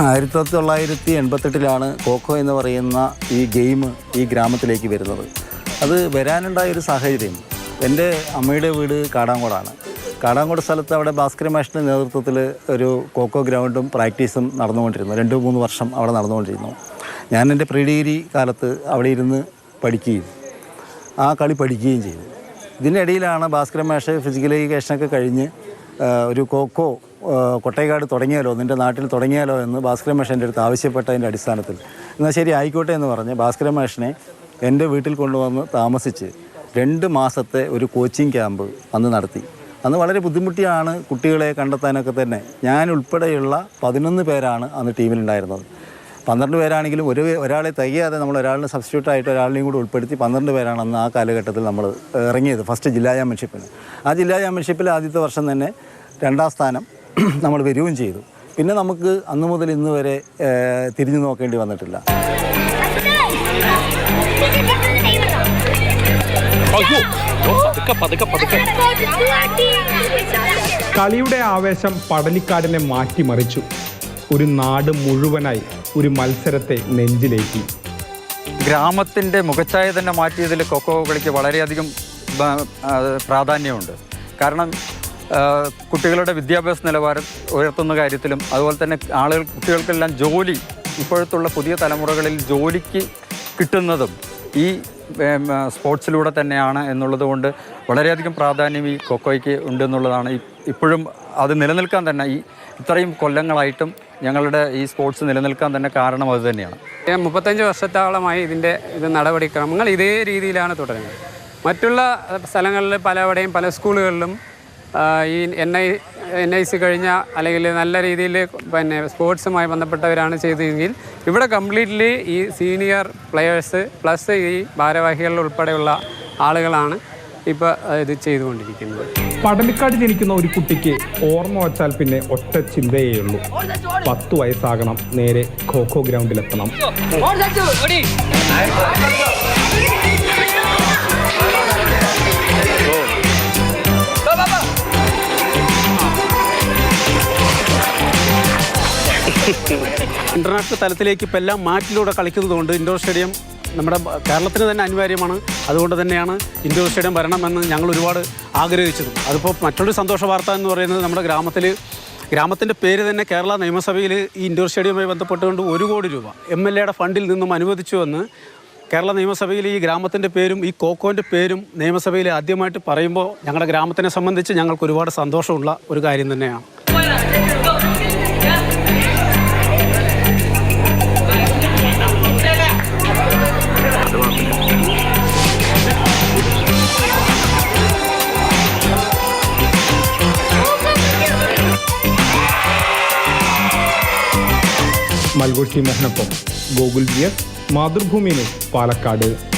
ആയിരത്തി തൊള്ളായിരത്തി എൺപത്തെട്ടിലാണ് കോക്കോ എന്ന് പറയുന്ന ഈ ഗെയിം ഈ ഗ്രാമത്തിലേക്ക് വരുന്നത്. അത് വരാനുണ്ടായ ഒരു സാഹചര്യം എന്റെ അമ്മയുടെ വീട് കാടാങ്കോടാണ്. കാടാങ്കോട് സ്ഥലത്ത് അവിടെ ഭാസ്കര മാഷിന്റെ നേതൃത്വത്തിൽ ഒരു കോക്കോ ഗ്രൗണ്ടും പ്രാക്ടീസും നടന്നുകൊണ്ടിരുന്നു. രണ്ട് മൂന്ന് വർഷം അവിടെ നടന്നുകൊണ്ടിരുന്നു. ഞാൻ എന്റെ പ്രീ ഡിഗ്രി കാലത്ത് അവിടെ ഇരുന്ന് പഠിക്കുകയും ആ കളി പഠിക്കുകയും ചെയ്തു. ഇതിനിടയിലാണ് ഭാസ്കര മാഷ് ഫിസിക്കൽ എഡ്യൂക്കേഷനൊക്കെ കഴിഞ്ഞ് ഒരു കോക്കോ കൊട്ടയക്കാട് തുടങ്ങിയാലോ നിന്റെ നാട്ടിൽ തുടങ്ങിയാലോ എന്ന് ഭാസ്കര മാഷ് എന്റെ അടുത്ത് ആവശ്യപ്പെട്ടതിന്റെ അടിസ്ഥാനത്തിൽ. എന്നാൽ ശരി ആയിക്കോട്ടെ എന്ന് പറഞ്ഞ് ഭാസ്കര മാഷിനെ എന്റെ വീട്ടിൽ കൊണ്ടുവന്ന് താമസിച്ച് രണ്ട് മാസത്തെ ഒരു കോച്ചിങ് ക്യാമ്പ് അന്ന് നടത്തി. അന്ന് വളരെ ബുദ്ധിമുട്ടിയാണ് കുട്ടികളെ കണ്ടെത്താനൊക്കെ തന്നെ. ഞാൻ ഉൾപ്പെടെയുള്ള പതിനൊന്ന് പേരാണ് അന്ന് ടീമിലുണ്ടായിരുന്നത് പന്ത്രണ്ട് പേരാണെങ്കിലും ഒരു ഒരാളെ തികയാതെ നമ്മൾ ഒരാളിനെ സബ്സ്റ്റിറ്റ്യൂട്ട് ആയിട്ട് ഒരാളിനെയും കൂടി ഉൾപ്പെടുത്തി പന്ത്രണ്ട് പേരാണ് അന്ന് ആ കാലഘട്ടത്തിൽ നമ്മൾ ഇറങ്ങിയത് ഫസ്റ്റ് ജില്ലാ ചാമ്പ്യൻഷിപ്പിന് ആ ജില്ലാ ചാമ്പ്യൻഷിപ്പിൽ ആദ്യത്തെ വർഷം തന്നെ രണ്ടാം സ്ഥാനം നമ്മൾ വരികയും ചെയ്തു. പിന്നെ നമുക്ക് അന്ന് മുതൽ ഇന്ന് വരെ തിരിഞ്ഞു നോക്കേണ്ടി വന്നിട്ടില്ല. അയ്യോ. പതുക്കെ പതുക്കെ പതുക്കെ. കളിയുടെ ആവേശം പടലിക്കാടിനെ മാറ്റിമറിച്ചു. ഒരു നാട് മുഴുവനായി ഒരു മത്സരത്തെ നെഞ്ചിലേറ്റി. ഗ്രാമത്തിന്റെ മുഖച്ഛായ തന്നെ മാറ്റിയതിൽ കൊക്കോ കളിക്ക് വളരെയധികം പ്രാധാന്യമുണ്ട്. കാരണം കുട്ടികളുടെ വിദ്യാഭ്യാസ നിലവാരം ഉയർത്തുന്ന കാര്യത്തിലും അതുപോലെ തന്നെ ആളുകൾ കുട്ടികൾക്കെല്ലാം ജോലി ഇപ്പോഴത്തുള്ള പുതിയ തലമുറകളിൽ ജോലിക്ക് കിട്ടുന്നതും ഈ സ്പോർട്സിലൂടെ തന്നെയാണ് എന്നുള്ളത് കൊണ്ട് വളരെയധികം പ്രാധാന്യം ഈ കൊക്കോയ്ക്ക് ഉണ്ടെന്നുള്ളതാണ്. ഇപ്പോഴും അത് നിലനിൽക്കാൻ തന്നെ ഈ ഇത്രയും കൊല്ലങ്ങളായിട്ടും ഞങ്ങളുടെ ഈ സ്പോർട്സ് നിലനിൽക്കാൻ തന്നെ കാരണം അത് തന്നെയാണ്. ഞാൻ മുപ്പത്തഞ്ച് വർഷത്തോളമായി ഇതിന്റെ ഇത് നടപടിക്രമങ്ങൾ ഇതേ രീതിയിലാണ് തുടരുന്നത്. മറ്റുള്ള സ്ഥലങ്ങളിൽ പലവിടെയും പല സ്കൂളുകളിലും ഈ N I N I C കഴിഞ്ഞ അല്ലെങ്കിൽ നല്ല രീതിയിൽ പിന്നെ സ്പോർട്സുമായി ബന്ധപ്പെട്ടവരാണ് ചെയ്തതെങ്കിൽ ഇവിടെ കംപ്ലീറ്റ്ലി ഈ സീനിയർ പ്ലെയേഴ്സ് പ്ലസ് ഈ ഭാരവാഹികൾ ഉൾപ്പെടെയുള്ള ആളുകളാണ് ഇപ്പോൾ ഇത് ചെയ്തുകൊണ്ടിരിക്കുന്നത്. പടലിക്കാട് ജനിക്കുന്ന ഒരു കുട്ടിക്ക് ഓർമ്മ വച്ചാൽ പിന്നെ ഒറ്റ ചിന്തയേ ഉള്ളൂ. പത്ത് വയസ്സാകണം നേരെ ഖോഖോ ഗ്രൗണ്ടിലെത്തണം. ഇന്റർനാഷണൽ തലത്തിലേക്ക് ഇപ്പം എല്ലാം മാറ്റിലൂടെ കളിക്കുന്നതുകൊണ്ട് ഇൻഡോർ സ്റ്റേഡിയം നമ്മുടെ കേരളത്തിന് തന്നെ അനിവാര്യമാണ്. അതുകൊണ്ട് തന്നെയാണ് ഇൻഡോർ സ്റ്റേഡിയം വരണമെന്ന് ഞങ്ങൾ ഒരുപാട് ആഗ്രഹിച്ചതും. അതിപ്പോൾ മറ്റൊരു സന്തോഷ വാർത്ത എന്ന് പറയുന്നത് നമ്മുടെ ഗ്രാമത്തിൽ ഗ്രാമത്തിന്റെ പേര് തന്നെ കേരള നിയമസഭയിൽ ഈ ഇൻഡോർ സ്റ്റേഡിയവുമായി ബന്ധപ്പെട്ടുകൊണ്ട് ഒരു കോടി രൂപ എം എൽ എയുടെ ഫണ്ടിൽ നിന്നും അനുവദിച്ചുവെന്ന് കേരള നിയമസഭയിൽ ഈ ഗ്രാമത്തിന്റെ പേരും ഈ കോക്കോന്റെ പേരും നിയമസഭയിൽ ആദ്യമായിട്ട് പറയുമ്പോൾ ഞങ്ങളുടെ ഗ്രാമത്തിനെ സംബന്ധിച്ച് ഞങ്ങൾക്ക് ഒരുപാട് സന്തോഷമുള്ള ഒരു കാര്യം തന്നെയാണ്. മൽഗോഷി മോഹനൊപ്പം ഗോകുൽ ജിയർ എസ് മാതൃഭൂമി പാലക്കാട്.